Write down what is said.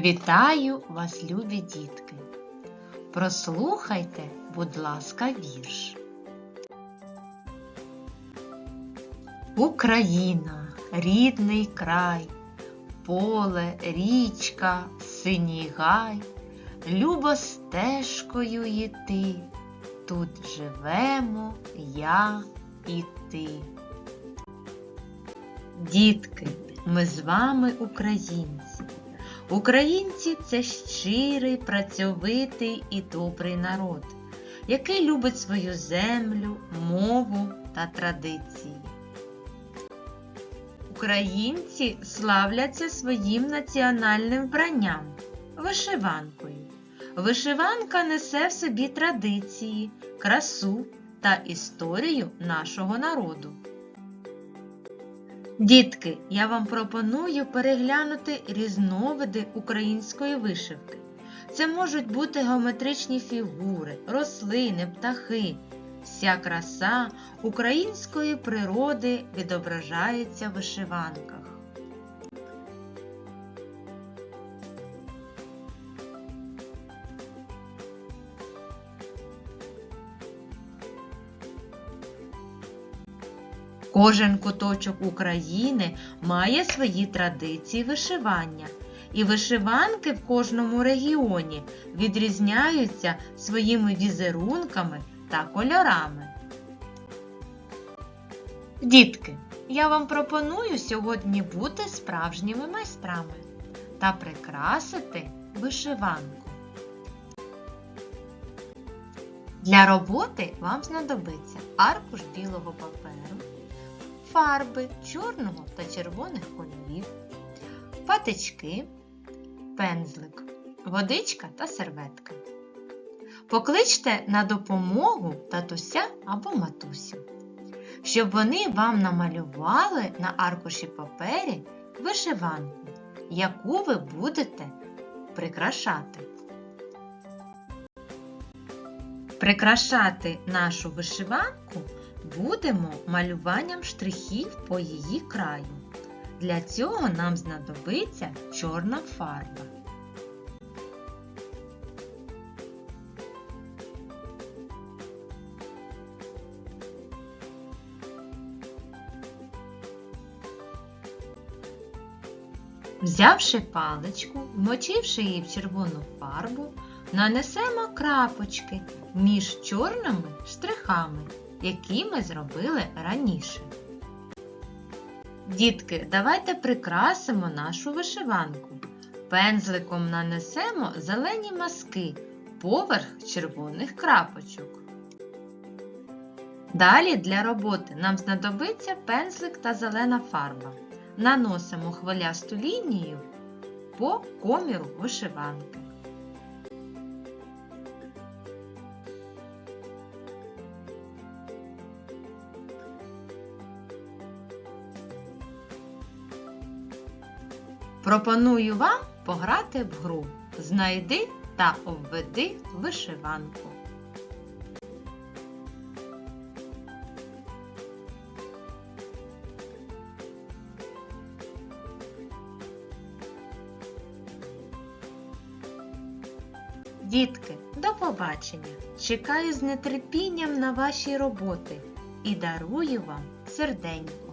Вітаю вас, любі дітки! Прослухайте, будь ласка, вірш. Україна, рідний край, поле, річка, синій гай, любо стежкою йти, тут живемо я і ти. Дітки, ми з вами українці. Українці це щирий, працьовитий і добрий народ, який любить свою землю, мову та традиції. Українці славляться своїм національним вбранням вишиванкою. Вишиванка несе в собі традиції, красу та історію нашого народу. Дітки, я вам пропоную переглянути різновиди української вишивки. Це можуть бути геометричні фігури, рослини, птахи. Вся краса української природи відображається в вишиванках. Кожен куточок України має свої традиції вишивання, і вишиванки в кожному регіоні відрізняються своїми візерунками та кольорами. Дітки, я вам пропоную сьогодні бути справжніми майстрами та прикрасити вишиванку. Для роботи вам знадобиться аркуш білого паперу, фарби чорного та червоних кольорів, патички, пензлик, водичка та серветка. Покличте на допомогу татуся або матусю, щоб вони вам намалювали на аркуші папері вишиванку, яку ви будете прикрашати. Прикрашати нашу вишиванку будемо малюванням штрихів по її краю. Для цього нам знадобиться чорна фарба. Взявши паличку, вмочивши її в червону фарбу, нанесемо крапочки між чорними штрихами, які ми зробили раніше. Дітки, давайте прикрасимо нашу вишиванку. Пензликом нанесемо зелені маски поверх червоних крапочок. Далі для роботи нам знадобиться пензлик та зелена фарба. Наносимо хвилясту лінію по коміру вишиванки. Пропоную вам пограти в гру Знайди та обведи вишиванку. Дітки, до побачення! Чекаю з нетерпінням на ваші роботи і дарую вам серденько.